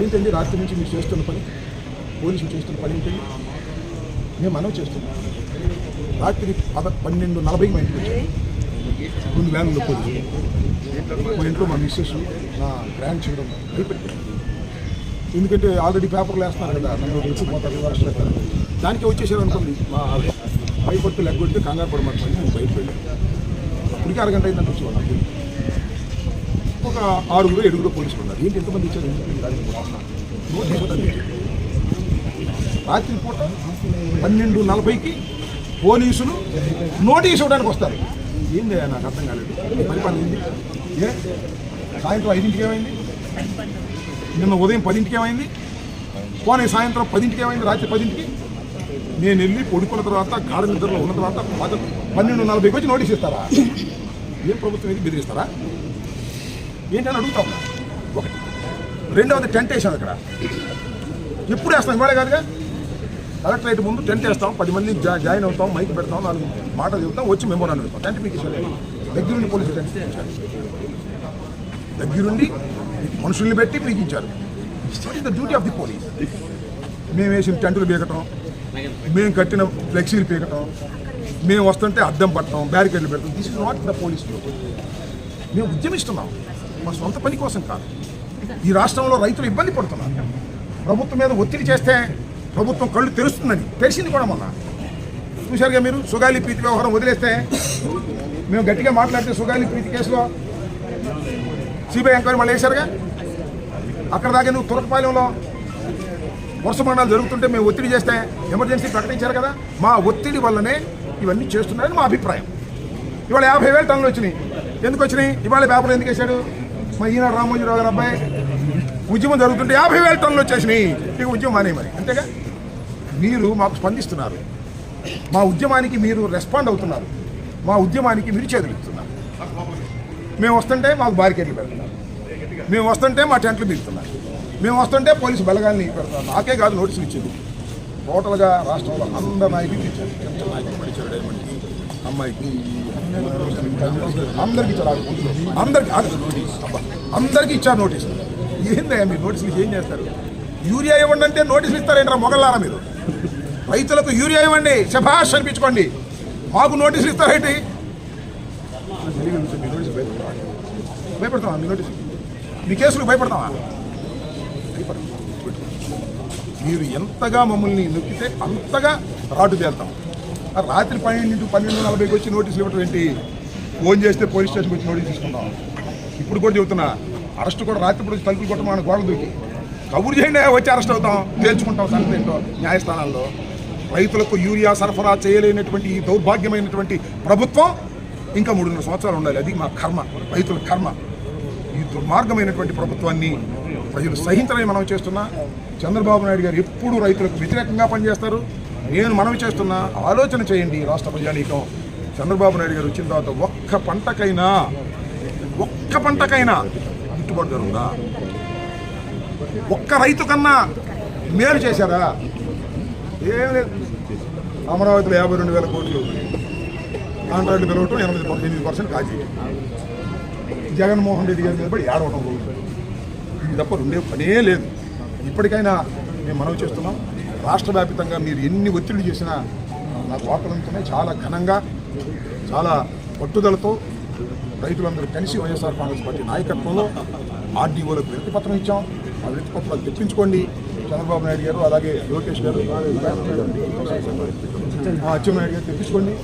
ఏంటండి రాత్రి నుంచి మీరు చేస్తున్న పని పోలీసులు చేస్తున్న పని ఏంటండి మేము మనం చేస్తున్నాం. రాత్రి పద పన్నెండు నలభైకి మా ఇంటికి వచ్చాను రెండు వ్యాన్లు పోలీసులు మా ఇంట్లో మా మిస్సెస్ నా గ్రాండ్ చిల్డ్రన్ భయపెట్టారు. ఎందుకంటే ఆల్రెడీ పేపర్లు వేస్తున్నారు కదా నన్ను ఎక్కువ పోతారు అరెస్ట్ అవుతారు దానికి వచ్చేసారు అనుకోండి మా భయపడుతూ లెగ్గొట్టి కంగారు పడమంటే నేను బయటకు వెళ్ళాను అప్పటికి అరగంట అయిందంటే వచ్చి వాళ్ళకి ఒక ఆరుగురు ఏడుగురు పోలీసులు ఉన్నారు. ఏంటి ఎంతమంది ఇచ్చారు? ఎందుకు రాత్రి పూట పన్నెండు నలభైకి పోలీసులు నోటీస్ ఇవ్వడానికి వస్తారు. ఏంది నాకు అర్థం కాలేదు. ఈ పరిపాలన ఏంది ఏ? సాయంత్రం ఐదింటికి ఏమైంది? నిన్న ఉదయం పదింటికి ఏమైంది? పోనీ సాయంత్రం పదింటికి ఏమైంది? రాత్రి పదింటికి? నేను వెళ్ళి పడుకున్న తర్వాత గాఢ నిద్రలో ఉన్న తర్వాత పన్నెండు నలభైకి వచ్చి నోటీస్ ఇస్తారా? ఏం ప్రభుత్వం ఇది బెదిరిస్తారా? ఏంటని అడుగుతాం. ఒకటి. రెండవది టెంట్ వేసాం ఇక్కడ ఎప్పుడు వేస్తాం? ఇవాళ కాదుగా? కలెక్టరేట్ ముందు టెంట్ వేస్తాం పది మంది జాయిన్ అవుతాం మైక్ పెడతాం నాలుగు మాటలు చెప్తాం వచ్చి మెమోరాన్ని పెడతాం. టెంట్ మీకు దగ్గరుండి పోలీసులు టెంట్ ఇచ్చారు. దగ్గరుండి మనుషుల్ని పెట్టి మీకు ఇచ్చారు the duty of the police మేము వేసిన టెంటులు పీకటం మేము కట్టిన ఫ్లెక్సీలు పీకటం మేము వస్తుంటే అద్దం పట్టడం బ్యారికేడ్లు పెడతాం. This is not the police మేము ఉద్యమిస్తున్నాం. మా సొంత పని కోసం కాదు. ఈ రాష్ట్రంలో రైతులు ఇబ్బంది పడుతున్నారు. ప్రభుత్వం మీద ఒత్తిడి చేస్తే ప్రభుత్వం కళ్ళు తెరుస్తుందని తెలిసింది కూడా మొన్న. చూశారుగా మీరు? సుగాలి ప్రీతి వ్యవహారం వదిలేస్తే మేము గట్టిగా మాట్లాడితే సుగాలి ప్రీతి కేసులో సిబిఐ ఎంక్వైరీ మళ్ళీ వేశారుగా? అక్కడ దాకా నువ్వు తురకపాలెంలో వరుస మండలాలు జరుగుతుంటే మేము ఒత్తిడి చేస్తే ఎమర్జెన్సీ ప్రకటించారు కదా? మా ఒత్తిడి వల్లనే ఇవన్నీ చేస్తున్నారని మా అభిప్రాయం. ఇవాళ యాభై వేలు టన్నులు వచ్చినాయి. ఎందుకు వచ్చినాయి? ఇవాళ పేపర్ ఎందుకు వేశాడు మా ఈనాడు రామోజీరావు గారు అబ్బాయి ఉద్యమం జరుగుతుంటే యాభై వేల టన్నులు వచ్చేసినాయి. ఇక ఉద్యమం అనే మరి. అంతేగా? మీరు మాకు స్పందిస్తున్నారు. మా ఉద్యమానికి మీరు రెస్పాండ్ అవుతున్నారు. మా ఉద్యమానికి మీరు చేతులుస్తున్నారు మేము వస్తుంటే మాకు బారికేట్లు పెడుతున్నారు. మేము వస్తుంటే మా టెంట్లు బీగుతున్నారు మేము వస్తుంటే పోలీసు బలగాల్ని పెడతారు నాకే కాదు నోటీసులు ఇచ్చింది. టోటల్గా రాష్ట్రంలో అందరి నాయకులు ఇచ్చారు అమ్మాయికి అందరికి ఇచ్చారు అందరికి అబ్బా, అందరికి ఇచ్చారు నోటీసు. ఏందయ్యా మీరు నోటీసులు ఏం చేస్తారు? యూరియా ఇవ్వండి అంటే నోటీసులు ఇస్తారేంట్రా మొగల్లారా మీరు? రైతులకు యూరియా ఇవ్వండి శభాష్ అనిపించుకోండి. మాకు నోటీసులు ఇస్తారేంటి మీ నోటీసులు భయపడతావా? మీ నోటీసు? మీ కేసులు భయపడతావా? భయపడతాం. మీరు ఎంతగా మమ్మల్ని నొక్కితే అంతగా రాటు తేలుతాం రాత్రి పన్నెండు పన్నెండు నలభైకి వచ్చి నోటీసులు ఇవ్వటం ఏంటి? ఫోన్ చేస్తే పోలీస్ స్టేషన్కి వచ్చి నోటీస్ తీసుకుంటాం ఇప్పుడు కూడా చెబుతున్నా అరెస్ట్ కూడా రాత్రి కూడా వచ్చి తలుపులు మన గోడలు దూకి. కబురు చేయండి వచ్చి అరెస్ట్ అవుతాం. తేల్చుకుంటాం సంగతి ఏంటో న్యాయస్థానాల్లో. రైతులకు యూరియా సరఫరా చేయలేనటువంటి ఈ దౌర్భాగ్యమైనటువంటి ప్రభుత్వం ఇంకా మూడున్నర సంవత్సరాలు ఉండాలి. అది మా కర్మ రైతుల కర్మ. ఈ దుర్మార్గమైనటువంటి ప్రభుత్వాన్ని ప్రజలు సహించలేని మనం చేస్తున్నా. చంద్రబాబు నాయుడు గారు ఎప్పుడు రైతులకు వ్యతిరేకంగా పనిచేస్తారు. నేను మనవి చేస్తున్న ఆలోచన చేయండి రాష్ట్ర ప్రజానీకం. చంద్రబాబు నాయుడు గారు వచ్చిన తర్వాత ఒక్క పంటకైనా ఒక్క పంటకైనా గిట్టుబాటు జరుగుదా ఒక్క రైతు కన్నా మేలు చేశారా? ఏం లేదు. అమరావతిలో యాభై రెండు వేల కోట్లు కాంట్రాక్ట్ పెరగటం ఎనిమిది ఎనిమిది పర్సెంట్ కాజీ. జగన్మోహన్ రెడ్డి గారి మీద పడి ఏడవడం ఇది తప్ప రెండే పనే లేదు. ఇప్పటికైనా మేము మనవి చేస్తున్నాం. రాష్ట్ర వ్యాపితంగా మీరు ఎన్ని ఒత్తిడి చేసినా నాకు వార్తలంతనే చాలా ఘనంగా చాలా పట్టుదలతో రైతులందరూ కలిసి వైఎస్ఆర్ కాంగ్రెస్ పార్టీ నాయకత్వంలో ఆర్డీఓలకు వినతిపత్రం ఇచ్చాం. ఆ వినతిపత్రాలు తెప్పించుకోండి. చంద్రబాబు నాయుడు గారు అలాగే లోకేష్ గారు అచ్చెన్నాయుడు గారు తెప్పించుకోండి.